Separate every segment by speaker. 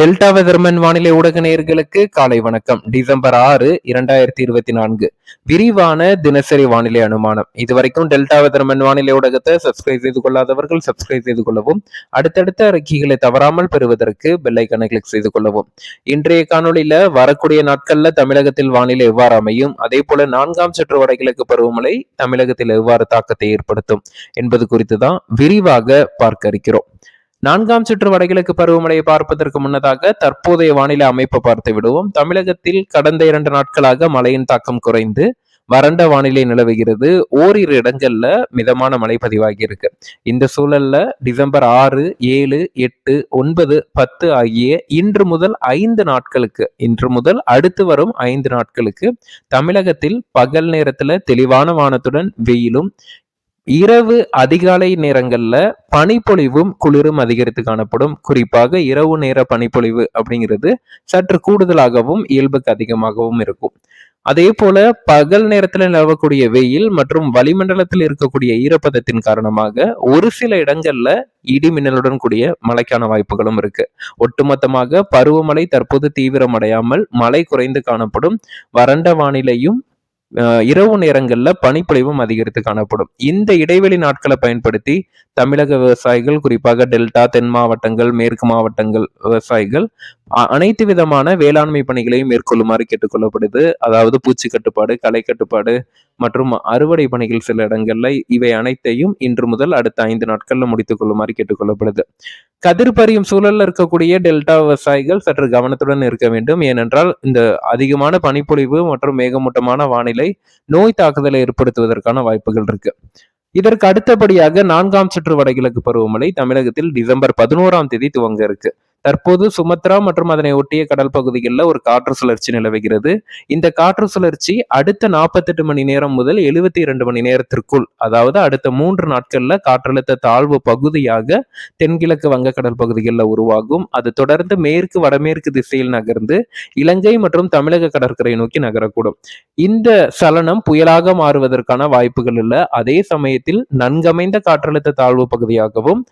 Speaker 1: Delta weatherman வானிலை ஊடக நேயர்களுக்கு காலை வணக்கம். டிசம்பர் ஆறு இரண்டாயிரத்தி இருபத்தி நான்கு. விரிவான தினசரி வானிலை அனுமானம். இதுவரைக்கும் டெல்டா வெதர்மன் வானிலை ஊடகத்தை சப்ஸ்கிரைப் செய்து கொள்ளாதவர்கள் சப்ஸ்கிரைப் செய்து கொள்ளவும் அடுத்தடுத்த அறிக்கைகளை தவறாமல் பெறுவதற்கு பெல்லைக்கனை கிளிக் செய்து கொள்ளவும். இன்றைய காணொலியில வரக்கூடிய நாட்கள்ல தமிழகத்தில் வானிலை எவ்வாறு அமையும் அதே போல நான்காம் சுற்று வடகிழக்கு பருவமழை தமிழகத்தில் எவ்வாறு தாக்கத்தை ஏற்படுத்தும் என்பது குறித்து தான் விரிவாக பார்க்க இருக்கிறோம். நான்காம் சுற்று வடகிழக்கு பருவமழையை பார்ப்பதற்கு முன்னதாக தற்போதைய வானிலை அமைப்பை பார்த்து விடுவோம். தமிழகத்தில் கடந்த இரண்டு நாட்களாக மழையின் தாக்கம் குறைந்து வறண்ட வானிலை நிலவுகிறது. ஓரிரு இடங்கள்ல மிதமான மழை பதிவாகி இருக்கு. இந்த சூழல்ல டிசம்பர் ஆறு ஏழு எட்டு ஒன்பது பத்து ஆகிய இன்று முதல் ஐந்து நாட்களுக்கு இன்று முதல் அடுத்து வரும் ஐந்து நாட்களுக்கு தமிழகத்தில் பகல் நேரத்துல தெளிவான வானத்துடன் வெயிலும் இரவு அதிகாலை நேரங்களில் பனிப்பொழிவும் குளிரும் அதிகரித்து காணப்படும். குறிப்பாக இரவு நேர பனிப்பொழிவு அப்படிங்கிறது சற்று கூடுதலாகவும் இயல்புக்கு அதிகமாகவும் இருக்கும். அதே போல பகல் நேரத்தில் நிலவக்கூடிய வெயில் மற்றும் வளிமண்டலத்தில் இருக்கக்கூடிய ஈரப்பதத்தின் காரணமாக ஒரு சில இடங்கள்ல இடி மின்னலுடன் கூடிய மழைக்கான வாய்ப்புகளும் இருக்கு. ஒட்டுமொத்தமாக பருவமழை தற்போது தீவிரமடையாமல் மழை குறைந்து காணப்படும். வறண்ட வானிலையும் இரவு நேரங்களில் பனிப்பொழிவும் அதிகரித்து காணப்படும். இந்த இடைவெளி நாட்களை பயன்படுத்தி தமிழக விவசாயிகள் குறிப்பாக டெல்டா தென் மாவட்டங்கள் மேற்கு மாவட்டங்கள் விவசாயிகள் அனைத்து விதமான வேளாண்மை பணிகளையும் மேற்கொள்ளுமாறு கேட்டுக்கொள்ளப்படுது. அதாவது பூச்சி கட்டுப்பாடு களை கட்டுப்பாடு மற்றும் அறுவடை பணிகள் சில இடங்கள்ல இவை அனைத்தையும் இன்று முதல் அடுத்த ஐந்து நாட்கள்ல முடித்துக் கொள்ளுமாறு கேட்டுக்கொள்ளப்படுது. கதிர் பறியும் சூழல்ல இருக்கக்கூடிய டெல்டா விவசாயிகள் சற்று கவனத்துடன் இருக்க வேண்டும். ஏனென்றால் இந்த அதிகமான பனிப்பொழிவு மற்றும் மேகமூட்டமான வானிலை நோய் தாக்குதலை ஏற்படுத்துவதற்கான வாய்ப்புகள் இருக்கு. இதற்கு அடுத்தபடியாக நான்காம் சுற்று வடகிழக்கு பருவமழை தமிழகத்தில் டிசம்பர் பதினோராம் தேதி துவங்க இருக்கு. தற்போது சுமத்ரா மற்றும் அதனை ஒட்டிய கடல் பகுதிகளில் ஒரு காற்று சுழற்சி நிலவுகிறது. இந்த காற்று சுழற்சி அடுத்த நாற்பத்தெட்டு மணி நேரம் முதல் எழுபத்தி இரண்டு மணி நேரத்திற்குள் அதாவது அடுத்த மூன்று நாட்களில் காற்றழுத்த தாழ்வு பகுதியாக தென்கிழக்கு வங்கக்கடல் பகுதிகளில் உருவாகும். அது தொடர்ந்து மேற்கு வடமேற்கு திசையில் நகர்ந்து இலங்கை மற்றும் தமிழக கடற்கரை நோக்கி நகரக்கூடும். இந்த சலனம் புயலாக மாறுவதற்கான வாய்ப்புகள் இல்லை. அதே சமயத்தில் நன்கமைந்த காற்றழுத்த தாழ்வு பகுதியாகவும்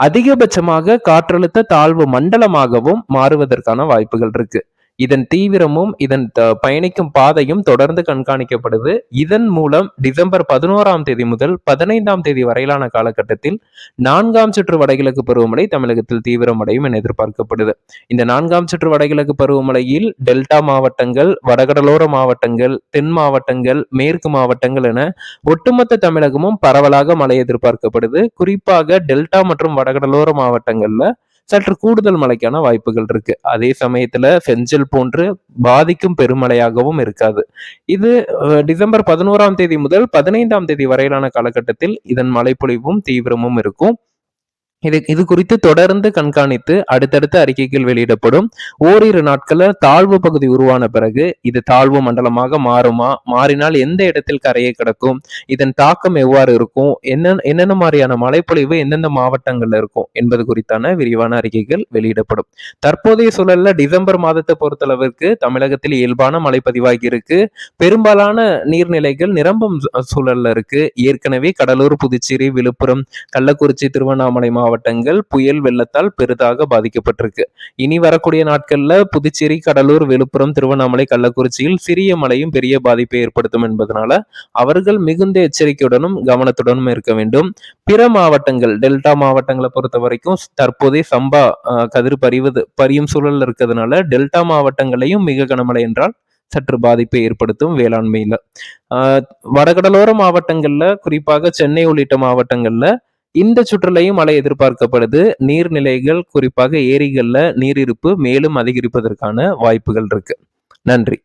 Speaker 1: அதிகபட்சமாக காற்றழுத்த தாழ்வு மண்டலமாகவும் மாறுவதற்கான வாய்ப்புகள் இருக்கு. இதன் தீவிரமும் இதன் பயணிக்கும் பாதையும் தொடர்ந்து கண்காணிக்கப்படுது. இதன் மூலம் டிசம்பர் பதினோராம் தேதி முதல் பதினைந்தாம் தேதி வரையிலான காலகட்டத்தில் நான்காம் சுற்று வடகிழக்கு பருவமழை தமிழகத்தில் தீவிரமடையும் என எதிர்பார்க்கப்படுது. இந்த நான்காம் சுற்று வடகிழக்கு பருவமழையில் டெல்டா மாவட்டங்கள் வடகடலோர மாவட்டங்கள் தென் மாவட்டங்கள் மேற்கு மாவட்டங்கள் என ஒட்டுமொத்த தமிழகமும் பரவலாக மழை எதிர்பார்க்கப்படுது. குறிப்பாக டெல்டா மற்றும் வடகடலோர மாவட்டங்கள்ல சற்று கூடுதல் மழைக்கான வாய்ப்புகள் இருக்கு. அதே சமயத்துல செஞ்சல் போன்று பாதிக்கும் பெருமழையாகவும் இருக்காது. இது டிசம்பர் பதினோராம் தேதி முதல் பதினைந்தாம் தேதி வரையிலான காலகட்டத்தில் இதன் மழைப்பொழிவும் தீவிரமும் இருக்கும். இது இது குறித்து தொடர்ந்து கண்காணித்து அடுத்தடுத்த அறிக்கைகள் வெளியிடப்படும். ஓரிரு நாட்களில் தாழ்வு பகுதி உருவான பிறகு இது தாழ்வு மண்டலமாக மாறுமா? மாறினால் எந்த இடத்தில் கரையை கிடக்கும்? இதன் தாக்கம் எவ்வாறு இருக்கும்? என்ன என்னென்ன மாதிரியான மழைப்பொழிவு எந்தெந்த மாவட்டங்கள்ல இருக்கும்? என்பது குறித்தான விரிவான அறிக்கைகள் வெளியிடப்படும். தற்போதைய சூழல்ல டிசம்பர் மாதத்தை பொறுத்தளவிற்கு தமிழகத்தில் இயல்பான மழை பதிவாகி இருக்கு. பெரும்பாலான நீர்நிலைகள் நிரம்பும் சூழல்ல இருக்கு. ஏற்கனவே கடலூர் புதுச்சேரி விழுப்புரம் கள்ளக்குறிச்சி திருவண்ணாமலை மாவட்டம் மாவட்டங்கள் புயல் வெள்ளத்தால் பெரிதாக பாதிக்கப்பட்டிருக்கு. இனி வரக்கூடிய நாட்கள்ல புதுச்சேரி கடலூர் விழுப்புரம் திருவண்ணாமலை கள்ளக்குறிச்சியில் சிறிய மழையும் பெரிய பாதிப்பை ஏற்படுத்தும் என்பதனால அவர்கள் மிகுந்த எச்சரிக்கையுடனும் கவனத்துடனும் இருக்க வேண்டும். பிற மாவட்டங்கள் டெல்டா மாவட்டங்களை பொறுத்த வரைக்கும் தற்போதைய சம்பா கதிர் பறிவது பறியும் சூழல் இருக்கிறதுனால டெல்டா மாவட்டங்களையும் மிக கனமழை என்றால் சற்று பாதிப்பை ஏற்படுத்தும் வேளாண்மையில. வடகடலோர மாவட்டங்கள்ல குறிப்பாக சென்னை உள்ளிட்ட மாவட்டங்கள்ல இந்த சுற்றுலையும் மழை எதிர்பார்க்கப்படுது. நீர்நிலைகள் குறிப்பாக ஏரிகளில் நீரிருப்பு மேலும் அதிகரிப்பதற்கான வாய்ப்புகள் இருக்கு. நன்றி.